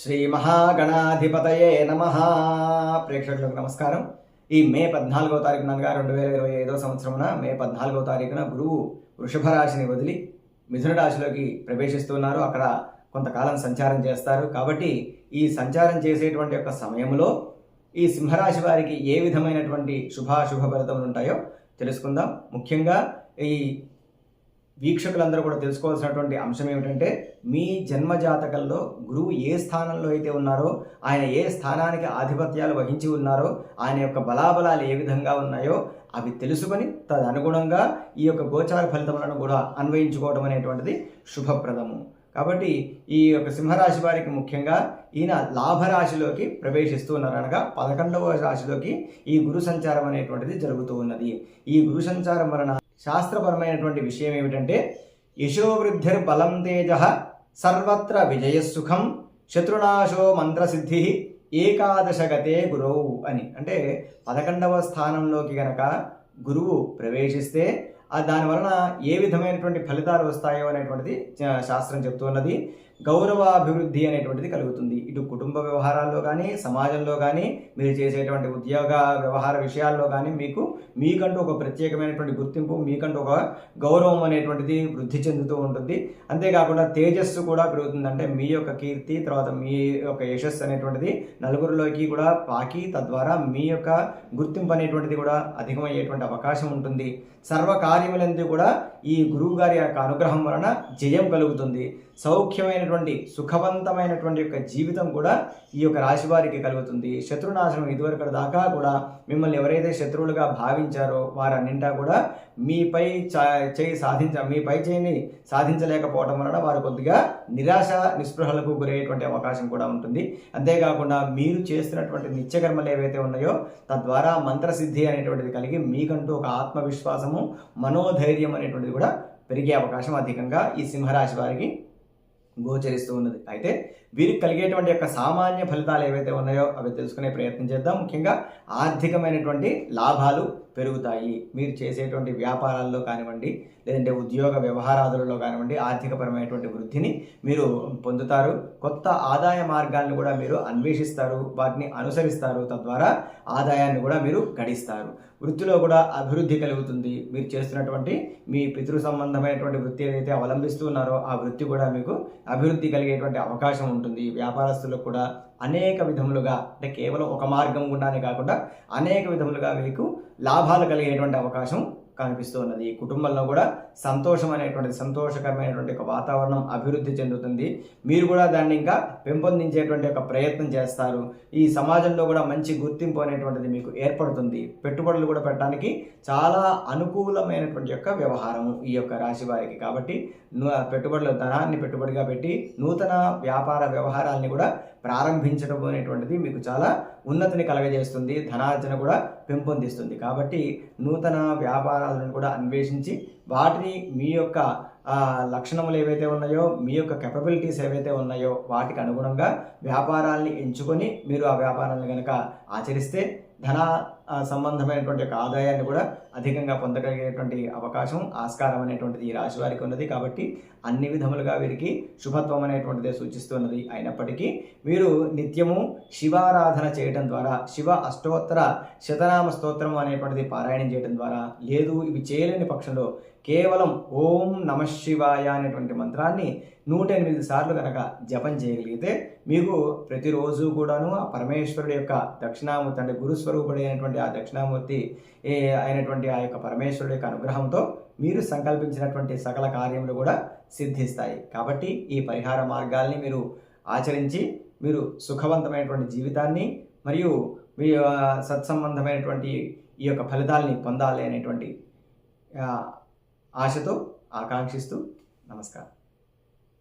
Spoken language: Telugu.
శ్రీ మహాగణాధిపతయే నమ. ప్రేక్షకులకు నమస్కారం. ఈ మే పద్నాలుగో తారీఖున అనగా రెండు వేల ఇరవై ఐదో సంవత్సరమున మే పద్నాలుగో తారీఖున గురువు వృషభ రాశిని వదిలి మిథున రాశిలోకి ప్రవేశిస్తున్నారు. అక్కడ కొంతకాలం సంచారం చేస్తారు. కాబట్టి ఈ సంచారం చేసేటువంటి యొక్క సమయంలో ఈ సింహరాశి వారికి ఏ విధమైనటువంటి శుభాశుభ ఫలితములు ఉంటాయో తెలుసుకుందాం. ముఖ్యంగా ఈ వీక్షకులందరూ కూడా తెలుసుకోవాల్సినటువంటి అంశం ఏమిటంటే మీ జన్మ జాతకంలో గురువు ఏ స్థానంలో అయితే ఉన్నారో ఆయన ఏ స్థానానికి ఆధిపత్యాలు వహించి ఉన్నారో ఆయన యొక్క బలాబలాలు ఏ విధంగా ఉన్నాయో అవి తెలుసుకొని తదనుగుణంగా ఈ యొక్క గోచార ఫలితములను కూడా అన్వయించుకోవడం అనేటువంటిది శుభప్రదము. కాబట్టి ఈ యొక్క సింహరాశి వారికి ముఖ్యంగా ఈయన లాభరాశిలోకి ప్రవేశిస్తూ ఉన్నారు అనగా పదకొండవ రాశిలోకి ఈ గురు సంచారం అనేటువంటిది జరుగుతూ ఉన్నది. ఈ గురు సంచారం వలన శాస్త్రపరమైనటువంటి విషయం ఏమిటంటే యశోవృద్ధిర్ బలం తేజ సర్వత్ర విజయసుఖం శత్రునాశో మంత్రసిద్ధి ఏకాదశగతే గురువు అని. అంటే పదకొండవ స్థానంలోకి గనక గురువు ప్రవేశిస్తే దాని వలన ఏ విధమైనటువంటి ఫలితాలు వస్తాయో అనేటువంటిది చ- శాస్త్రం చెప్తున్నది గౌరవాభివృద్ధి అనేటువంటిది కలుగుతుంది. ఇటు కుటుంబ వ్యవహారాల్లో కానీ సమాజంలో కానీ మీరు చేసేటువంటి ఉద్యోగ వ్యవహార విషయాల్లో కానీ మీకు మీకంటూ ఒక ప్రత్యేకమైనటువంటి గుర్తింపు మీకంటూ ఒక గౌరవం అనేటువంటిది వృద్ధి చెందుతూ ఉంటుంది. అంతేకాకుండా తేజస్సు కూడా పెరుగుతుంది. అంటే మీ యొక్క కీర్తి తర్వాత మీ యొక్క యశస్సు అనేటువంటిది నలుగురిలోకి కూడా పాకి తద్వారా మీ యొక్క గుర్తింపు అనేటువంటిది కూడా అధికమయ్యేటువంటి అవకాశం ఉంటుంది. సర్వకాల కార్యములందు కూడా ఈ గురువు గారి యొక్క అనుగ్రహం వలన జయం కలుగుతుంది. సౌఖ్యమైనటువంటి సుఖవంతమైనటువంటి యొక్క జీవితం కూడా ఈ యొక్క రాశి వారికి కలుగుతుంది. శత్రునాశనం ఇదివరకు దాకా కూడా మిమ్మల్ని ఎవరైతే శత్రువులుగా భావించారో వారన్నింటా కూడా మీపై చా- చేయి సాధించ మీపై చేయిని సాధించలేకపోవడం వలన వారు కొద్దిగా నిరాశ నిస్పృహలకు గురయ్యేటువంటి అవకాశం కూడా ఉంటుంది. అంతేకాకుండా మీరు చేస్తున్నటువంటి నిత్యకర్మలు ఏవైతే ఉన్నాయో తద్వారా మంత్రసిద్ధి అనేటువంటిది కలిగి మీకంటూ ఒక ఆత్మవిశ్వాసము మనోధైర్యం అనేటువంటిది కూడా పెరిగే అవకాశం అధికంగా ఈ సింహరాశి వారికి గోచరిస్తూ ఉన్నది. అయితే వీరికి కలిగేటువంటి యొక్క సామాన్య ఫలితాలు ఏవైతే ఉన్నాయో అవి తెలుసుకునే ప్రయత్నం చేద్దాం. ముఖ్యంగా ఆర్థికమైనటువంటి లాభాలు పెరుగుతాయి. మీరు చేసేటువంటి వ్యాపారాల్లో కానివ్వండి లేదంటే ఉద్యోగ వ్యవహారాదులలో కానివ్వండి ఆర్థికపరమైనటువంటి వృద్ధిని మీరు పొందుతారు. కొత్త ఆదాయ మార్గాలను కూడా మీరు అన్వేషిస్తారు. వాటిని అనుసరిస్తారు. తద్వారా ఆదాయాన్ని కూడా మీరు గడిస్తారు. వృత్తిలో కూడా అభివృద్ధి కలుగుతుంది. మీరు చేస్తున్నటువంటి మీ పితృ సంబంధమైనటువంటి వృత్తి ఏదైతే అవలంబిస్తున్నారో ఆ వృత్తి కూడా మీకు అభివృద్ధి కలిగేటువంటి అవకాశం ఉంటుంది. వ్యాపారస్తులకు కూడా అనేక విధములుగా అంటే కేవలం ఒక మార్గం గుండానే కాకుండా అనేక విధములుగా మీకు లాభాలు కలిగేటువంటి అవకాశం కనిపిస్తూ ఉన్నది. ఈ కుటుంబంలో కూడా సంతోషం అనేటువంటి సంతోషకరమైనటువంటి ఒక వాతావరణం అభివృద్ధి చెందుతుంది. మీరు కూడా దాన్ని ఇంకా పెంపొందించేటువంటి ఒక ప్రయత్నం చేస్తారు. ఈ సమాజంలో కూడా మంచి గుర్తింపు అనేటువంటిది మీకు ఏర్పడుతుంది. పెట్టుబడులు కూడా పెట్టడానికి చాలా అనుకూలమైనటువంటి యొక్క వ్యవహారం ఈ యొక్క రాశి వారికి. కాబట్టి పెట్టుబడులు పెట్టుబడుల ధనాన్ని పెట్టుబడిగా పెట్టి నూతన వ్యాపార వ్యవహారాల్ని కూడా ప్రారంభించడం అనేటువంటిది మీకు చాలా ఉన్నతిని కలగజేస్తుంది ధనార్జన కూడా పెంపొందిస్తుంది. కాబట్టి నూతన వ్యాపారాలను కూడా అన్వేషించి వాటిని మీ యొక్క లక్షణములు ఏవైతే ఉన్నాయో మీ యొక్క కెపబిలిటీస్ ఏవైతే ఉన్నాయో వాటికి అనుగుణంగా వ్యాపారాల్ని ఎంచుకొని మీరు ఆ వ్యాపారాలను కనుక ఆచరిస్తే ధన సంబంధమైనటువంటి యొక్క ఆదాయాన్ని కూడా అధికంగా పొందగలిగేటువంటి అవకాశం ఆస్కారం అనేటువంటిది ఈ రాశి వారికి ఉన్నది. కాబట్టి అన్ని విధములుగా వీరికి శుభత్వం అనేటువంటిదే సూచిస్తున్నది అయినప్పటికీ వీరు నిత్యము శివారాధన చేయడం ద్వారా శివ అష్టోత్తర శతనామ స్తోత్రం అనేటువంటిది పారాయణం చేయడం ద్వారా లేదు ఇవి చేయలేని పక్షంలో కేవలం ఓం నమ శివాయ అనేటువంటి మంత్రాన్ని నూట ఎనిమిది సార్లు కనుక జపం చేయగలిగితే మీకు ప్రతిరోజు కూడాను ఆ పరమేశ్వరుడు యొక్క దక్షిణామూర్తి అంటే గురుస్వరూపుడు అయినటువంటి ఆ దక్షిణామూర్తి ఏ అయినటువంటి ఆ యొక్క పరమేశ్వరుడు యొక్క అనుగ్రహంతో మీరు సంకల్పించినటువంటి సకల కార్యములు కూడా సిద్ధిస్తాయి. కాబట్టి ఈ పరిహార మార్గాల్ని మీరు ఆచరించి మీరు సుఖవంతమైనటువంటి జీవితాన్ని మరియు మీ సత్సంబంధమైనటువంటి ఈ యొక్క ఫలితాల్ని పొందాలి అనేటువంటి ఆశతో ఆకాంక్షిస్తూ నమస్కారం.